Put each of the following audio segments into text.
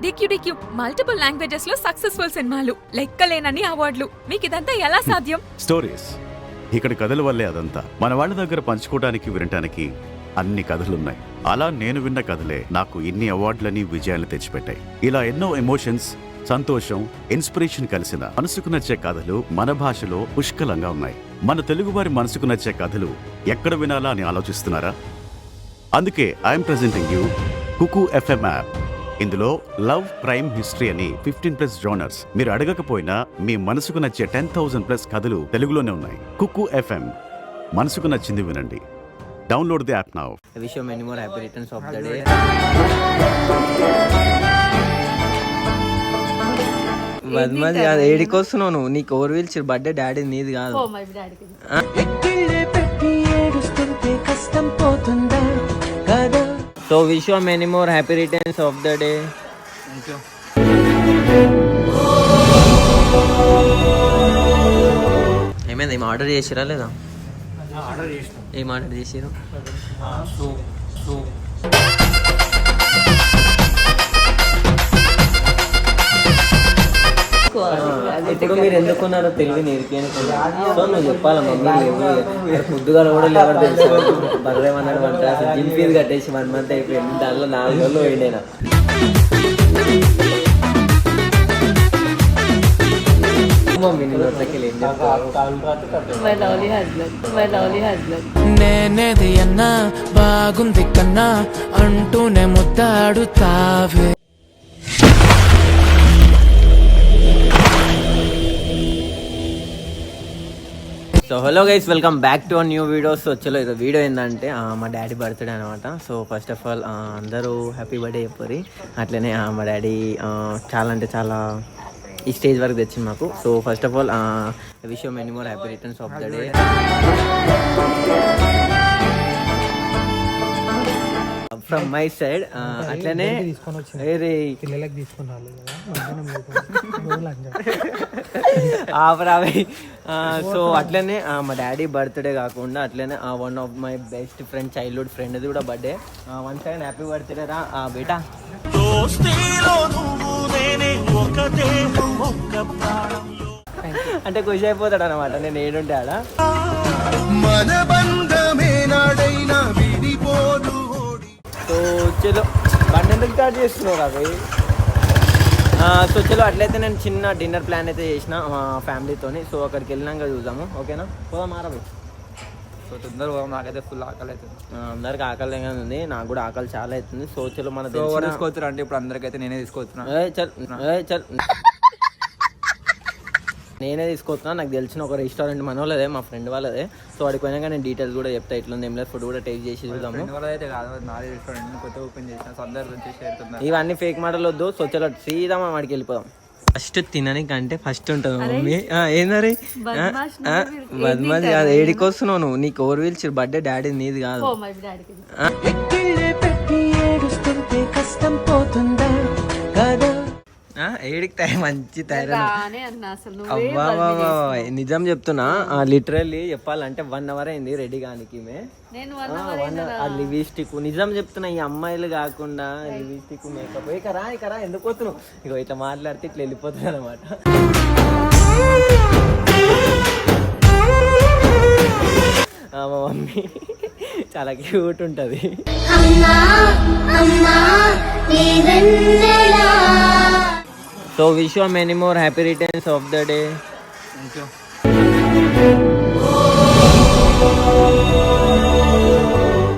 DQ DQ multiple లాంగ్వేజెస్లో successful సినిమాలు లెక్కలేనని అవార్డులు. మీకు ఇదంతా ఎలా సాధ్యం? స్టోరీస్. ఇక్కడ కథల వల్లే అదంతా. మన వాళ్ళ దగ్గర పంచుకోవడానికి వినటానికి అన్ని కథలున్నాయి. అలా నేను విన్న కథలే నాకు ఇన్ని అవార్డులని విజయాలు తెచ్చిపెట్టాయి. ఇలా ఎన్నో ఎమోషన్స్ సంతోషం ఇన్స్పిరేషన్ కలిసిన మనసుకు నచ్చే కథలు మన భాషలో పుష్కలంగా ఉన్నాయి. మన తెలుగువారి మనసుకు నచ్చే కథలు ఎక్కడ వినాలా అని ఆలోచిస్తున్నారా? అందుకే I'm presenting you Kuku FM app. ఇందులో లవ్ ప్రైమ్ హిస్టరీ అని ఫిఫ్టీన్ ప్లస్ జోనర్స్. మీరు అడగకపోయినా మీ మనసుకు నచ్చే టెన్ థౌసండ్ ప్లస్ కథలు తెలుగులోనే ఉన్నాయి. కుకు ఎఫ్ఎం. మనసుకు నచ్చింది వినండి. Download the app now wish you many more happy returns of the day మధ్య అది ఏడికి వస్తున్నావు నువ్వు? నీకు ఓవర్ వీల్స్ బర్త్డే డాడీ నీది కాదు. ఏడుస్తుంటే కష్టం పోతుందా? కదా? So wish you many more happy returns of the day ఏమైంది? ఏం ఆర్డర్ చేసిరా లేదా? ఏం ఆర్డర్ చేసిరు ఇప్పుడు మీరు ఎందుకున్నారో తెలివి నేర్పి సో నువ్వు చెప్పాలా మమ్మీ లేవు పొద్దుగా కూడా లేవరు తెలుసు? బర్రేమన్నాడు అంటే అసలు జిమ్ ఫీజు కట్టేసి వన్ మంత్ అయిపోయింది. దాంట్లో నాలుగు రోజులు మమ్మీ నేను ఏం husband. నేనేది అన్నా బాగుంది కన్నా అంటూనే ముద్దాడుతావే. So hello guys welcome back to new videos వచ్చేలో ఇది వీడియో ఏంటంటే మా డాడీ బర్త్డే అనమాట సో ఫస్ట్ ఆఫ్ ఆల్ అందరూ హ్యాపీ బర్త్డే చెప్పారు అట్లనే మా డాడీ చాలా అంటే చాలా ఈ స్టేజ్ వరకు తెచ్చింది మాకు. సో ఫస్ట్ ఆఫ్ ఆల్ విషయం any more happy returns of the day from my side అట్లనే ఆపరావి సో అట్లనే మా డాడీ బర్త్డే కాకుండా అట్లనే one of my best friend childhood friend కూడా birthday one second happy birthday రా బేటా. అంటే ఖుషి అయిపోతాడు అనమాట నేను ఏడుంటే ఆడ? సో చలో బండి ఎందుకు స్టార్ట్ చేస్తున్నావు అవి సో చలో అట్లయితే నేను చిన్న డిన్నర్ ప్లాన్ అయితే చేసిన మా ఫ్యామిలీతోని సో అక్కడికి వెళ్ళినాక చూద్దాము ఓకేనా? పోదాం మారవి. సో తొందరగా పోదాం నాకైతే ఫుల్ ఆకలి అవుతుంది. అందరికి ఆకలి ఉంది నాకు కూడా ఆకలి చాలా అవుతుంది. సో చలో మన తీసుకోవచ్చు అంటే ఇప్పుడు అందరికైతే నేనే తీసుకొచ్చిన. చల్ చల్. నేనే తీసుకొస్తున్నా. నాకు తెలిసిన ఒక రెస్టారెంట్ మన వాళ్ళదే మా ఫ్రెండ్ వాళ్ళదే. సో వాడికి పోయినాక నేను డీటెయిల్స్ కూడా చెప్తా ఇట్లుంది ఏం లేదు ఫుడ్ కూడా టేస్ట్ చేసి చూద్దాము. చేరుతున్నారు ఇవన్నీ ఫేక్ మాటలు వద్దు సో చలో సీదా మనం వాడికి వెళ్ళిపోదాం. ఫస్ట్ తినడానికి అంటే ఫస్ట్ ఉంటుంది మమ్మీ. ఏందరి బద్మాష్ కాదు ఏడికి వస్తున్నావు నువ్వు. నీకు ఓవర్ వీల్స్ బర్త్డే డాడీ నీది కాదు. కష్టం పోతుందా? కదా ఏడికి తయారు మంచి తయారు. నిజం చెప్తున్నా లిటరల్లీ చెప్పాలంటే వన్ అవర్ అయింది రెడీ కానికి. ఆ లివిస్టిక్. నిజం చెప్తున్నా ఈ అమ్మాయిలు కాకుండా లివిస్టిక్ మేకప్. ఇక రా ఇక రా ఎందుకు పోతున్నావు? ఇక ఇట్లా మాట్లాడితే ఇట్లా వెళ్ళిపోతుంది అనమాట మా మమ్మీ చాలా క్యూట్ ఉంటుంది. So wish you many more happy returns of the day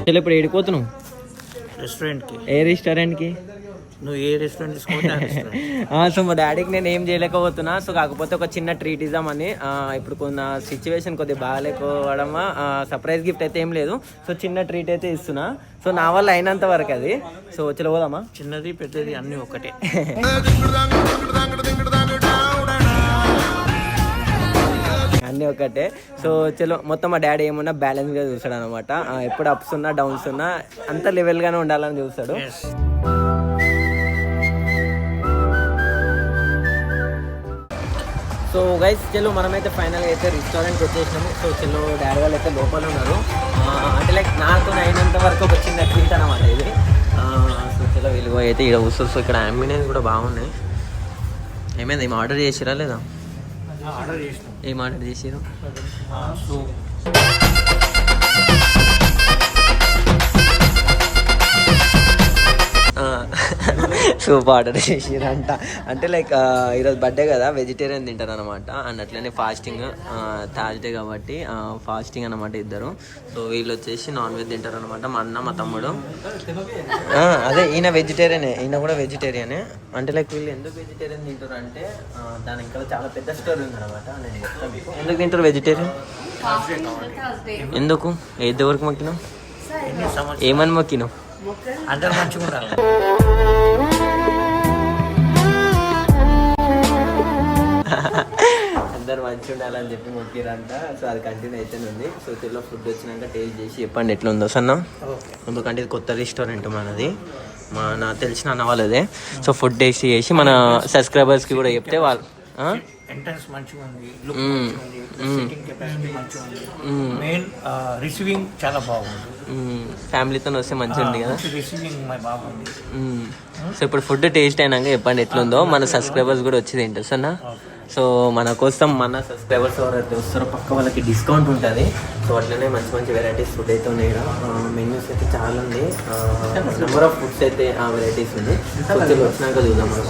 చలో ఇప్పుడు ఏడిపోతున్నావు రెస్టారెంట్కి ఏ రెస్టారెంట్కి? నువ్వు ఏ రెస్టారెంట్ సో మా డాడీకి నేను ఏం చేయలేకపోతున్నా. సో కాకపోతే ఒక చిన్న ట్రీట్ ఇద్దామని. ఇప్పుడు కొన్న సిచ్యువేషన్ కొద్దిగా బాగాలేకపోవడం సర్ప్రైజ్ గిఫ్ట్ అయితే ఏం లేదు. సో చిన్న ట్రీట్ అయితే ఇస్తున్నా. సో నా వల్ల అయినంత వరకు అది. సో చలో పోదామా? చిన్నది పెద్దది అన్నీ ఒకటే. అన్నీ ఒకటే. సో చలో మొత్తం మా డాడీ ఏమన్నా బ్యాలెన్స్గా చూస్తాడు అనమాట ఎప్పుడు అప్స్ ఉన్నా డౌన్స్ ఉన్నా అంత లెవెల్గానే ఉండాలని చూస్తాడు. సో గైస్ చలో మనమైతే ఫైనల్గా అయితే రెస్టారెంట్కి వచ్చేసినాము. సో చలో డాడీ వాళ్ళు అయితే లోపల ఉన్నారు. అంటే లైక్ నాతో అయినంత వరకు ఒక చిన్న ట్రీట్ అనమాట ఇది. సో చలో వీళ్ళు అయితే ఇక్కడ కూర్చొని సో ఇక్కడ అంబినెన్స్ కూడా బాగున్నాయి. ఏమైంది? ఏం ఆర్డర్ చేసిరా లేదా? ఏం ఆర్డర్ చేసిరు సూప్ ఆర్డర్ చేసిరంట. అంటే లైక్ ఈరోజు బర్త్డే కదా వెజిటేరియన్ తింటారు అనమాట అండ్ అట్లనే ఫాస్టింగ్ థర్స్డే కాబట్టి ఫాస్టింగ్ అనమాట ఇద్దరు. సో వీళ్ళు వచ్చేసి నాన్ వెజ్ తింటారు అనమాట మా అన్న మా తమ్ముడు. అదే ఈయన వెజిటేరియనే ఈయన కూడా వెజిటేరియనే అంటే లైక్ వీళ్ళు ఎందుకు వెజిటేరియన్ తింటారు అంటే దాని ఇంకా చాలా పెద్ద స్టోరీ ఉంది అనమాట నేను చెప్తాను మీకు. ఎందుకు తింటారు వెజిటేరియన్ ఎందుకు? ఏది వరకు సంవత్సరాలు ఏమని మొక్కినావు? అందరు మంచిగా ఉండాలి అందరు మంచిగా ఉండాలని చెప్పి మొక్కిరంట. సో అది కంటిన్యూ అయితేనే ఉంది సో తిరులో ఫుడ్ వచ్చినాక టేస్ట్ చేసి చెప్పండి ఎట్లా ఉందో సన్న ఎందుకంటే ఇది కొత్త రెస్టారెంట్ మనది. మా నా తెలిసిన అన్న వాళ్ళదే. సో ఫుడ్ టేస్ట్ చేసి మన సబ్స్క్రైబర్స్కి కూడా చెప్తే వాళ్ళు? ఎంట్రన్స్ మంచిగా ఉంది లుక్. సిట్టింగ్ కెపాసిటీ మంచిగా. మెయిన్ రిసీవింగ్ చాలా బాగుంది. ఫ్యామిలీతో వస్తే మంచిగా ఉంది కదా? రిసీవింగ్ బాగుంది. సో ఇప్పుడు ఫుడ్ టేస్ట్ అయినాక చెప్పండి ఎట్లుందో. మన సబ్స్క్రైబర్స్ కూడా వచ్చి తింటారు సన్నా? సో మన కోసం మన సబ్స్క్రైబర్స్ ఎవరైతే వస్తారో పక్క వాళ్ళకి డిస్కౌంట్ ఉంటుంది. సో అట్లనే మంచి మంచి వెరైటీస్ ఫుడ్ అయితే ఉన్నాయి మెన్యూస్ అయితే చాలా ఉంది నెంబర్ ఆఫ్ ఫుడ్స్ అయితే వెరైటీస్ ఉంది సో వచ్చి వచ్చినాక చూద్దాం మనం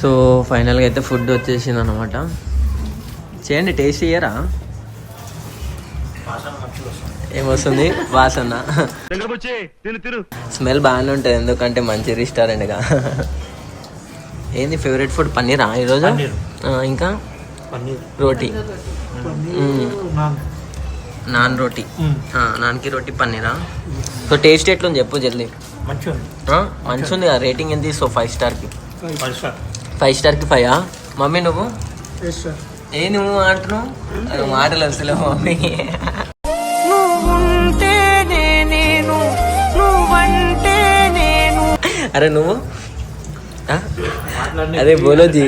సో ఫైనల్గా అయితే ఫుడ్ వచ్చేసింది అనమాట చేయండి టేస్ట్ వస్తుంది ఏమొస్తుంది? వాసన. స్మెల్ బాగానే ఉంటుంది ఎందుకంటే మంచి రెస్టారెంట్గా. ఏంది ఫేవరెట్ ఫుడ్? పన్నీరా ఈరోజు? ఇంకా? పన్నీర్. రోటీ. నాన్. నాన్ రోటీ. నాన్కి రోటీ పన్నీరా? సో టేస్ట్ ఎట్లుంది చెప్పు జల్దీ. మంచిగా ఉంది రేటింగ్ ఎంత so five స్టార్కి? Five star. Five స్టార్కి ఫైవ్? మమ్మీ నువ్వు? ఏ నువ్వు అంటున్నావు మాటలు అసలు మమ్మీ. అరే నువ్వు? అదే బోలోజీ.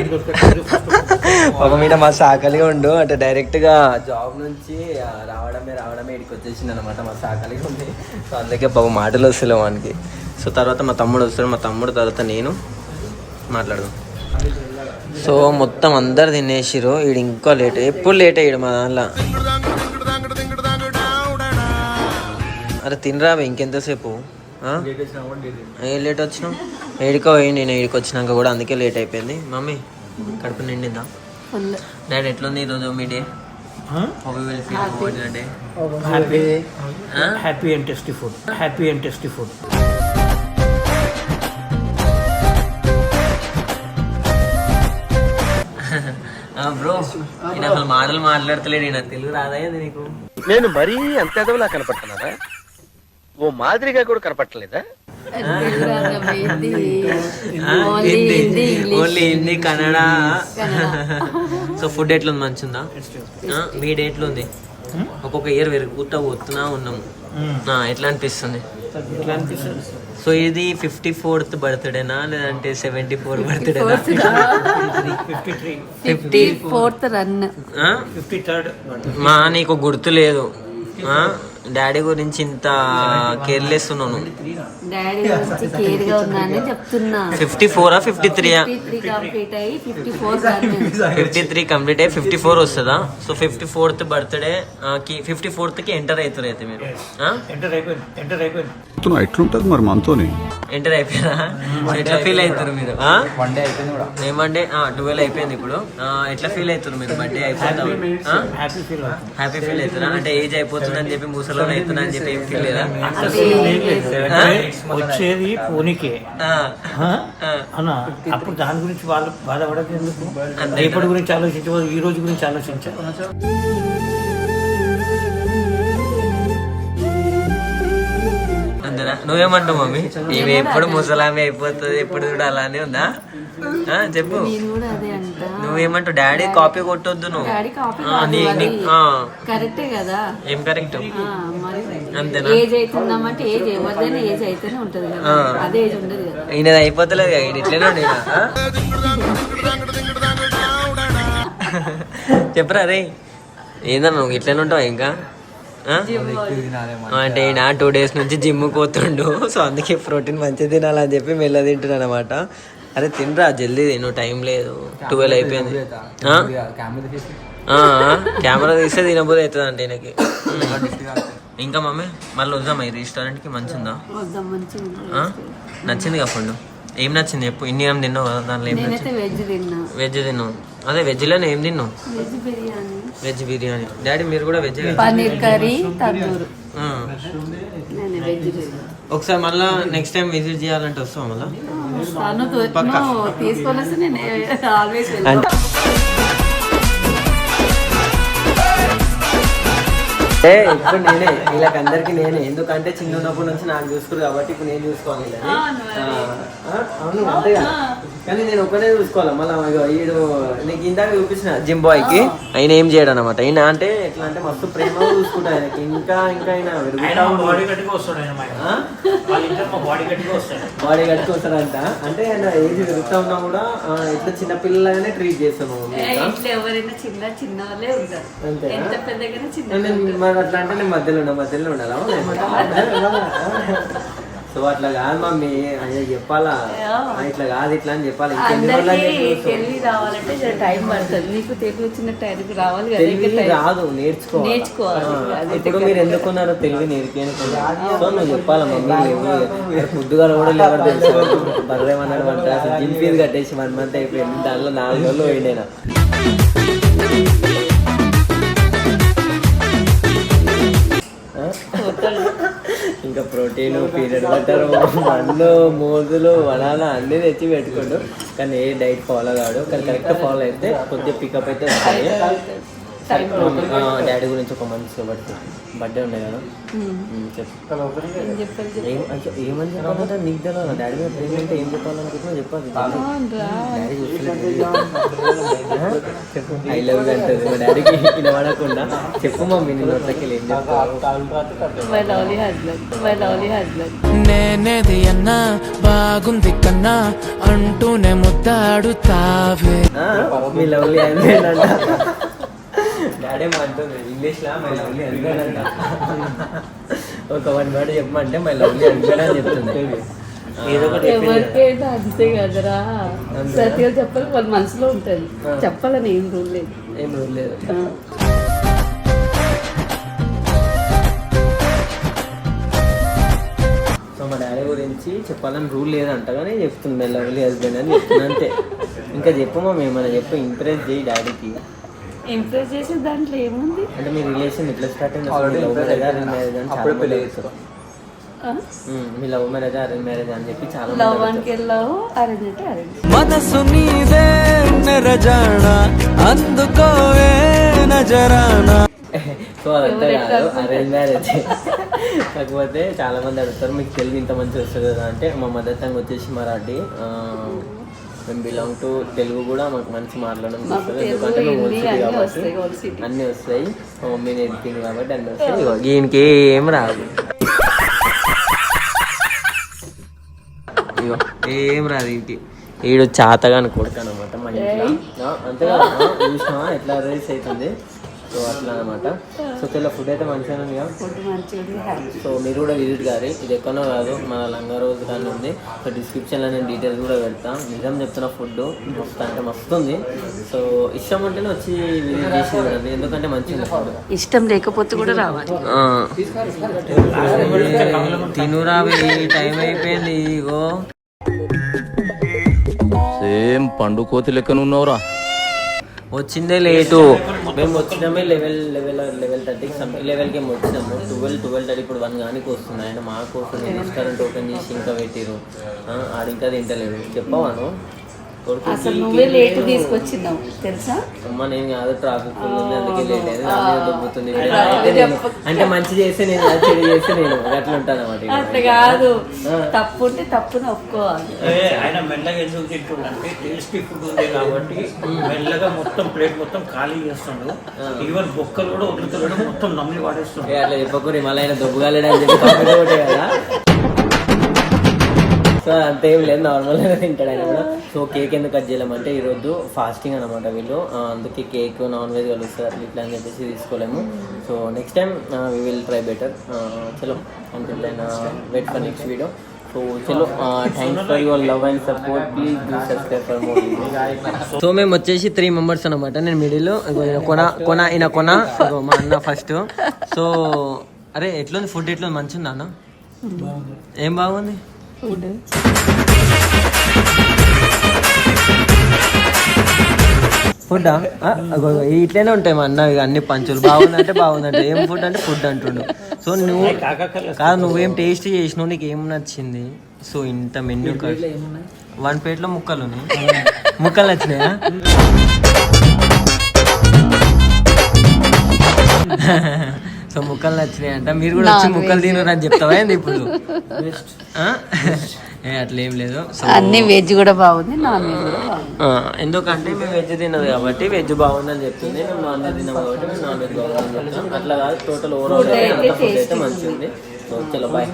ఒక మీద మా సాకలిగా ఉండు. అంటే డైరెక్ట్గా జాబ్ నుంచి రావడమే రావడమే ఇక్కడికి వచ్చేసింది అనమాట మా సాకలిగా ఉంది సో అందుకే బాబు మాటలు వస్తలేవు వానికి. సో తర్వాత మా తమ్ముడు వస్తాడు. మా తమ్ముడు తర్వాత నేను మాట్లాడు సో మొత్తం అందరు తినేసిరు ఈడు ఇంకా లేట్. ఎప్పుడు లేట్ అయ్యాడు మా దానిలో అరే తినరా ఇంకెంతసేపు? ఏ లేట్ వచ్చినావు? ఏడికో పోయి నేను ఏడికి వచ్చినాక కూడా అందుకే లేట్ అయిపోయింది. మమ్మీ కడుపు నిండిందా? డాడీ ఎట్లుంది ఈరోజు మీ day? Happy happy and tasty food happy and tasty food bro నేను అసలు మాటలు మాట్లాడతలేడు ఈయన తెలుగు రాదా నీకు. నేను మరీ అంత ఎదవలా కనపడుతున్నారా ఓ మాదిరిగా కూడా కనపడలేదా only Hindi only English Hindi Kannada. So food ఎట్లుంది? మంచిగా మీ ఎట్లుంది ఒక్కొక్క ఇయర్ పెరుగుతా పోతున్నా ఉన్నాము ఎట్లా అనిపిస్తుంది? సో ఇది ఫిఫ్టీ ఫోర్త్ బర్త్డేనా? లేదంటే seventy four బర్త్డేనా? Fifty fourth run. Fifty third మా నీకు గుర్తు లేదు ఆ? డాడీ గురించి ఇంత కేర్లెస్ ఉన్నాను డాడీ గురించి కేర్గా ఉన్నానని చెప్తున్నా. ఫిఫ్టీ ఫోరా? ఫిఫ్టీ త్రీ కంప్లీట్ అయ్యి fifty four run fifty three complete అయ్యి ఫిఫ్టీ ఫోర్ వస్తుందా? సో ఫిఫ్టీ ఫోర్త్ బర్త్డే కి ఫిఫ్టీ ఫోర్త్కి ఎంటర్ అవుతారు అయితే మీరు. ఎంటర్ అయిపోయింది. ఎంటర్ అయిపోయింది. ఎట్లుంటది మరి మనతోని? ఎంటర్ అయిపోయారా ఎట్లా ఫీల్ అవుతారు మీరు? వన్ డే అయిపోయింది కూడా. ఏమంటే ట్వెల్వ్ అయిపోయింది ఇప్పుడు. ఎట్లా ఫీల్ అవుతారు మీరు? బర్త్డే అయిపోతా హ్యాపీ ఫీల్ హ్యాపీ ఫీల్ అవుతారా అంటే ఏజ్ అయిపోతుందని చెప్పి ముసలో అవుతున్నా అని చెప్పి ఏం ఫీల్ లేదా? వచ్చేది పోనీకే. ఆ, ఆ? ఆ. అన్నా అప్పుడు దాని గురించి వాళ్ళు బాధపడదు ఎందుకు? రేపటి గురించి ఆలోచించవచ్చు ఈ రోజు గురించి ఆలోచించాలి. నువ్వేమంటావు మమ్మీ? ఇవి ఎప్పుడు ముసలామి అయిపోతుంది ఎప్పుడు కూడా అలానే ఉందా? చెప్పు. నువ్వేమంటావు? డాడీ కాపీ కొట్టొద్దు నువ్వు. కరెక్టే కదా. ఏం కరెక్ట్? అంతేనా? ఏజ్ అవుతుందామంటే ఏజ్ ఎవరిదైనా ఏజ్ అయితేనే ఉంటది కదా. అదే ఏజ్ ఉండదు కదా. ఈయనది అయిపోతలేదు కదా, ఈయన ఇట్లనే ఈయన? చెప్పరా రే ఏందన్నా నువ్వు ఇట్లనే ఉంటావు ఇంకా? అంటే నా టూ డేస్ నుంచి జిమ్ పోతుండు. సో అందుకే ప్రోటీన్ మంచిగా తినాలని చెప్పి మెల్ల తింటున్నాను అనమాట అరే తినరా జల్దీ తిను టైం లేదు. ట్వెల్వ్ అయిపోయింది. కెమెరా తీస్తే తినబోదు అవుతుంది అంటే ఈయనకి ఇంకా మమ్మీ మళ్ళీ వద్దామా? ఈ రెస్టారెంట్కి మంచి ఉందా? నచ్చింది కదా ఫుడ్? ఏం నచ్చింది చెప్పు? ఇన్ని ఏం తిన్నావు కదా? దాంట్లో ఏం వెజ్ తిన్నావు. అదే వెజ్లోనే ఏం తిన్నావు? వెజ్ బిర్యానీ. డాడీ మీరు కూడా వెజ్ పన్నీర్ కర్రీ తందూరు. నేను వెజ్ తిన్నా ఒకసారి మళ్ళా నెక్స్ట్ టైం విజిట్ చేయాలంటే వస్తాం మళ్ళా? తీసుకొని ఏ ఇప్పుడు నేనే. వీళ్ళకి అందరికి నేనే. ఎందుకంటే చిన్న ఉన్నప్పటి నుంచి నాకు చూసుకోరు కాబట్టి ఇప్పుడు నేను చూసుకోవాలి వీళ్ళని. ఆ, అవును అంతే కదా. కానీ నేను ఒకటే చూసుకోవాలి? మళ్ళీ ఈడు నీకు ఇందాక చూపించిన జిమ్ బాయ్కి ఆయన ఏం చేయడు అనమాట ఆయన అంటే ఎట్లా అంటే మస్తు ప్రేమ చూసుకుంటా ఆయనకి. ఇంకా ఇంకా ఆయన బాడీ కట్టుకుంటారంట అంటే ఆయన ఏజ్ పెరుగుతా ఉన్నా కూడా ఇట్లా చిన్న పిల్లగానే ట్రీట్ చేస్తాను చిన్న చిన్న వాళ్ళే ఉంటారు? ఎంత పెద్దగానే చిన్న అట్లా అంటే నేను మధ్యలో ఉన్నా మధ్యలో ఉండాలా? సో అట్లా కాదు మమ్మీ. అయ్యా చెప్పాలా? ఇట్లా కాదు ఇట్లా అని చెప్పాలి. తెలివి రావాలంటే టైం పడుతుంది. నీకు తెలివి వచ్చిన టైంకి రావాలి కదా తెలివి ఇంకా time- రాదు నేర్చుకోవాలి. నేర్చుకోవాలి. ఇప్పుడు మీరు ఎందుకున్నారో తెలివి సో నువ్వు చెప్పాలా మమ్మీ లేవు పొద్దుగా కూడా లేవరు తెలుసు? బర్రేమన్నాడు అసలు జిమ్ ఫీజు కట్టేసి వన్ మంత్ అయిపోయింది. దానిలో నాలుగు రోజులు పోయినా ఇంకా ప్రోటీన్ పీరియడ్ బటర్ పండ్లు మోజులు వనాల అన్నీ తెచ్చి పెట్టుకోండు. కానీ ఏ డైట్ ఫాలో కాడు. కానీ కరెక్ట్ ఫాలో అయితే కొద్దిగా పికప్ అయితే వస్తుంది డాడీ గురించి ఒక మంచి బర్త్డే బర్త్డే ఉన్నాయి కదా. ఉమ్, చెప్పు. ఏం చెప్పాలి చెప్పు. ఏం అయ్యో, ఏమని చెప్పాలంటే నీకు తెలియాలి డాడీ మీద ప్రేమ అంటే ఏం చెప్పాలనుకుంటున్నా చెప్పాలి. డాడీ చెప్పు ఐ లవ్ యూ అంటది. మా డాడీకి చెప్పు మమ్మీ నేను నోట్లకి ఏం నేనేది అన్నా బాగుంది కన్నా అంటూనే ముద్దాడుతావే. మీ లవ్లీ అంట. డాడీ మాట్లాడుతుంది ఇంగ్లీష్ లా? మై లవ్లీ హస్బెండ్ అంట. ఒక వన్ వర్డ్ చెప్పమంటే మై లవ్లీ అని చెప్తుంది. ఎవరికైనా అంతే కదరా. సత్యం చెప్పాలి వాళ్ళ మనసులో ఉంటుంది. చెప్పాలని ఏం రూల్ లేదు. ఏం రూల్ లేదు. సో మా డాడీ గురించి చెప్పాలని రూల్ లేదంట కానీ చెప్తుంది మై లవ్లీ హస్బెండ్ అని చెప్తుంది అంతే. ఇంకా చెప్పమా ఏమైనా చెప్పు ఇంప్రెస్ చేయి డాడీకి. ఇంప్రెస్ చేసే దాంట్లో ఏముంది? అంటే మీ రిలేషన్ ఎట్లా స్టార్ట్ అయింది? లవ్ మంది అడుగుతారు. ఉమ్, మీ లవ్ మ్యారేజ్ అరేంజ్ మ్యారేజ్ అని చెప్పి చాలా లవ్. వన్కి వెళ్ళావు అరేంజ్ అంటే అరేంజ్ మనసు నీదే అందుకోవే నజరానా సో అదంతా కాదు అరేంజ్ మ్యారేజ్ కాకపోతే చాలా మంది అడుగుతారు మీకు తెలుగు ఇంత మంచి వస్తుంది కదా అంటే మా మదర్ టంగ్ వచ్చేసి మరాఠీ ఆ, మేము బిలాంగ్ టు తెలుగు కూడా మాకు మంచి మాట్లాడడం వస్తుంది ఎందుకంటే మేము city అన్నీ కాబట్టి వస్తాయి. అన్నీ మా మమ్మీ నేర్పింది కాబట్టి అన్నీ వస్తాయి. దీనికి ఏం రాదు. ఇగో ఏం రాదు ఇంటి ఈడు చాతగాని కొడుకు అనమాట మా ఇంట్లో. ఆ, అంతే కదా చూసినా ఎట్లా రేస్ అవుతుంది? సో అట్లా అనమాట సో తెల్ల ఫుడ్ అయితే మంచిగా ఉంది కదా? సో మీరు కూడా విజిట్ గారి. ఇది ఎక్కడో కాదు మన లంగా రోజు కానీ ఉంది. సో డిస్క్రిప్షన్లో నేను డీటెయిల్స్ కూడా పెడతాను నిజం చెప్తున్న ఫుడ్ అంటే మస్తు ఉంది. సో ఇష్టం ఉంటేనే వచ్చి విజిట్ చేసి చూడండి. ఎందుకంటే మంచిగా ఫుడ్ ఇష్టం లేకపోతే కూడా రావాలి. తినురా టైం అయిపోయింది ఇగో. సేమ్ పండు కోతి లెక్కనున్నావురా. వచ్చిందే లేటు మేము వచ్చినామే లెవెల్ లెవెల్ లెవెల్ థర్టీకి సమ్ లెవెల్కి వచ్చినాము. ట్వెల్వ్ ట్వెల్వ్ థర్టీ ఇప్పుడు వన్ కానీ వస్తుంది ఆయన మా కోసం రెస్టారెంట్ ఓపెన్ చేసి ఇంకా పెట్టిరు ఆడింకా తింటలేదు. చెప్పవాను అసలు నువ్వే లేట్ తీసుకొచ్చినావు తెలుసా? అమ్మ నేను కాదు ట్రాఫిక్ అందుకే లేట్ అయింది. అంటే మంచి చేస్తే నేను చెడు చేస్తే నేను. అట్లా ఉంటాను అన్నమాట అట్లా కాదు. తప్పు ఉంటే తప్పుని ఒప్పుకోవాలి. ఏ, ఆయన మెల్లగా ఎందుకు టేస్టీ ఫుడ్ ఉంది కాబట్టి మెల్లగా మొత్తం ప్లేట్ మొత్తం ఖాళీ చేస్తుండు. ఈవెన్ బొక్కలు కూడా వదులుతున్నాడు మొత్తం నమ్మి వాడేస్తుండు. అట్లా చెప్పకూరి మళ్ళీ ఆయన దొబ్బుగాలేడు అని చెప్పి కదా. సో అంతేం లేదు నార్మల్గా తింటాడు ఆయన కూడా. సో కేక్ ఎందుకు కట్ చేయలేమంటే ఈరోజు ఫాస్టింగ్ అనమాట వీళ్ళు. అందుకే కేక్ నాన్ వెజ్ కలుస్తారు అట్లా ఇట్లా అని చెప్పేసి తీసుకోలేము. So next time we will try better చలో అంటే wait for next video so చలో thanks for your love and support please do subscribe for more so మేము వచ్చేసి త్రీ మెంబర్స్ అనమాట నేను మిడిల్ కొన కొన ఈయన కొన మా అన్న ఫస్ట్ సో అరే ఎట్లుంది ఫుడ్ ఎట్లుంది? మంచిగా అన్న? ఏం బాగుంది? ఫుడ్. ఫుడ్ ఇట్లనే ఉంటాయి మా అన్న ఇక అన్ని పంచులు. బాగుందంటే బాగుందంటే. ఏం ఫుడ్ అంటే ఫుడ్ అంటుండు. సో నువ్వు కాదు నువ్వేం టేస్ట్ చేసినావు? నీకు ఏం నచ్చింది? సో ఇంత మెన్యూ వన్ ప్లేట్లో ముక్కలు ఉన్నాయి. ముక్కలు నచ్చినాయా? సో ముక్కలు నచ్చినాయి అంట. మీరు కూడా వచ్చి ముక్కలు తినరు అని చెప్తావా ఏంది ఇప్పుడు? అట్లా ఏం లేదు. సో అన్ని వెజ్ కూడా బాగుంది నాన్ వెజ్ కూడా బాగుంది. ఆ, ఎందుకంటే మేము వెజ్ తినదు కాబట్టి వెజ్ బాగుందని చెప్తుంది మేము నాన్ వెజ్ తిన్నాం కాబట్టి మేము నాన్ వెజ్ బాగుందని చెప్తాం. అట్లా కాదు టోటల్ ఓవరాల్ అయితే మంచిగా ఉంది సో చలో బాయ్